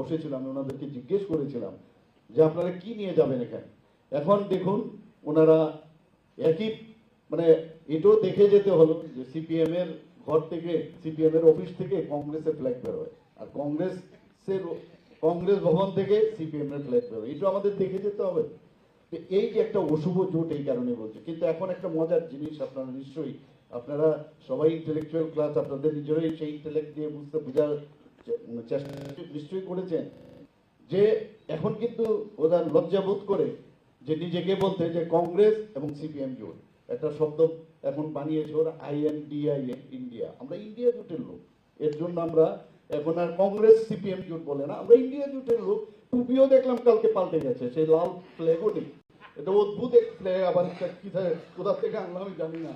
বসেছিল আমি ওনাদেরকে জিজ্ঞেস করেছিলাম যে আপনারা কি নিয়ে যাবেন এখানে? এখন দেখুন, ওনারা একই মানে এটাও দেখে যেতে হলো যে সিপিএম এর ঘর থেকে সিপিএম এর অফিস থেকে কংগ্রেসের ফ্ল্যাগ বেরোয়। আর কংগ্রেসের, কংগ্রেস ভবন থেকে সিপিএম এর ফ্ল্যাগ বেরোয়। এটা আমাদের দেখে যেতে হবে। এই যে একটা অশুভ জোট এই কারণে বলছে। কিন্তু এখন একটা মজার জিনিস আপনারা নিশ্চয়ই, আপনারা সবাই ইন্টেলেকচুয়াল ক্লাস আপনাদের নিজেরাই সেই ইন্টেলেক্ট দিয়ে বুঝতে বোঝার চেষ্টা নিশ্চয়ই করেছেন যে এখন কিন্তু ওরা লজ্জা বোধ করে যে নিজেকে বলতে যে কংগ্রেস এবং সিপিএম জোট। একটা শব্দ এখন বানিয়েছে ওরা আইএনডিআইএ ইন্ডিয়া। আমরা ইন্ডিয়া জোটের লোক। এর জন্য আমরা এখন আর কংগ্রেস, সিপিএম জোট বলে না। আমরা ইন্ডিয়া জোটের লোক। টুপিও দেখলাম কালকে পাল্টে গেছে, সেই লাল ফ্ল্যাগও নেই। এটা অদ্ভুত এক ফ্ল্যাগ আবার একটা কোথা থেকে আনলাম জানি না।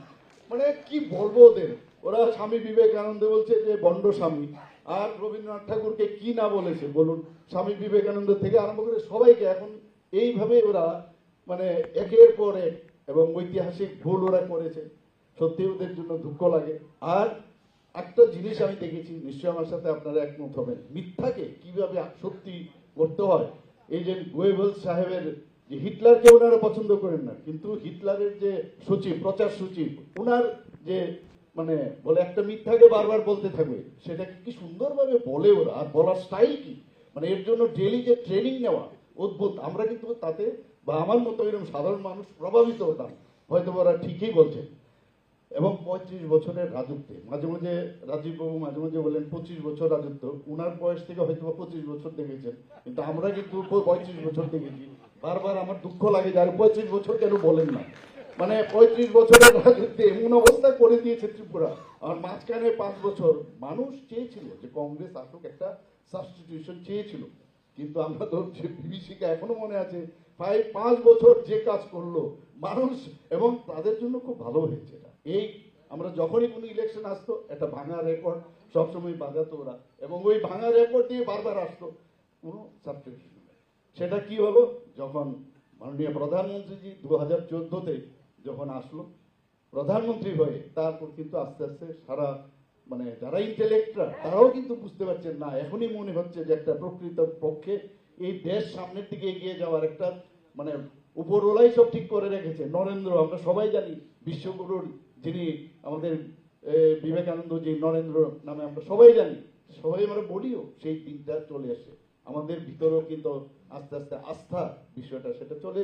মানে কি বলব ওদের? ওরা স্বামী বিবেকানন্দ বলছে যে বন্ড স্বামী। আর রবীন্দ্রনাথ ঠাকুরকে কি না বলেছে? বলুন। স্বামী বিবেকানন্দ থেকে আরম্ভ করে সবাইকে এখন এইভাবে ওরা মানে একের পর এক এবং ঐতিহাসিক ভুল ওরা করেছে। সত্যি ওদের জন্য দুঃখ লাগে। আর একটা জিনিস আমি দেখেছি, নিশ্চয়ই আমার সাথে আপনারা একমত হবেন। মিথ্যাকে কীভাবে সত্যি করতে হয়? এই যে গোয়েবল সাহেবের যে হিটলারকে ওনারা পছন্দ করেন না, কিন্তু হিটলারের যে সচিব, প্রচার সচিব ওনার যে মানে বলে একটা মিথ্যাকে বারবার বলতে থাকবে, সেটাকে কি সুন্দরভাবে বলে ওরা? আর বলার স্টাইল কি? মানে এর জন্য ডেলি যে ট্রেনিং নেওয়া, অদ্ভুত। আমরা কিন্তু তাতে বা আমার মতো এরকম সাধারণ মানুষ প্রভাবিত হতাম। হয়তো ওরা ঠিকই বলছে। এবং পঁয়ত্রিশ বছরের রাজত্বে। মাঝে মাঝে রাজীব বাবু মাঝে মাঝে বলেন, পঁচিশ বছর রাজত্ব। উনার বয়স থেকে হয়তো বা পঁচিশ বছর দেখেছেন। কিন্তু আমরা কিন্তু পঁয়ত্রিশ বছর দেখেছি। বারবার আমার দুঃখ লাগে যে আর পঁয়ত্রিশ বছর কেন বলেন না? মানে পঁয়ত্রিশ বছরের রাজত্বে এমন অবস্থা করে দিয়েছে ত্রিপুরা। আর মাঝখানে পাঁচ বছর মানুষ চেয়েছিল যে কংগ্রেস আসুক, একটা সাবস্টিটিউশন চেয়েছিল। কিন্তু আমরা তো যে বিভীষিকা এখনও মনে আছে, প্রায় পাঁচ বছর যে কাজ করল, মানুষ এবং তাদের জন্য খুব ভালো হয়েছে। এই আমরা যখনই কোনো ইলেকশন আসতো, একটা ভাঙা রেকর্ড সবসময় বাজাতো ওরা। এবং ওই ভাঙা রেকর্ড দিয়ে বারবার আসতো। কোনো সাবস্টিটিউশন সেটা কি হলো? যখন মাননীয় প্রধানমন্ত্রীজি দু হাজার চোদ্দোতে যখন আসলো, প্রধানমন্ত্রী হয়ে তারপর কিন্তু আস্তে আস্তে সারা মানে যারা ইন্টেলেক্টরা তারাও কিন্তু বুঝতে পারছেন, না, এখনই মনে হচ্ছে যে একটা প্রকৃত পক্ষে এই দেশ সামনের দিকে এগিয়ে যাওয়ার একটা মানে উপরওয়ালাই সব ঠিক করে রেখেছে। নরেন্দ্র, আমরা সবাই জানি, বিশ্বগুরুর যিনি আমাদের বিবেকানন্দ যে নরেন্দ্র নামে আমরা সবাই জানি, সবাই আমরা বলিও, সেই দিনটা চলে আসে। আমাদের ভিতরেও কিন্তু আস্তে আস্তে আস্থা বিষয়টা, সেটা চলে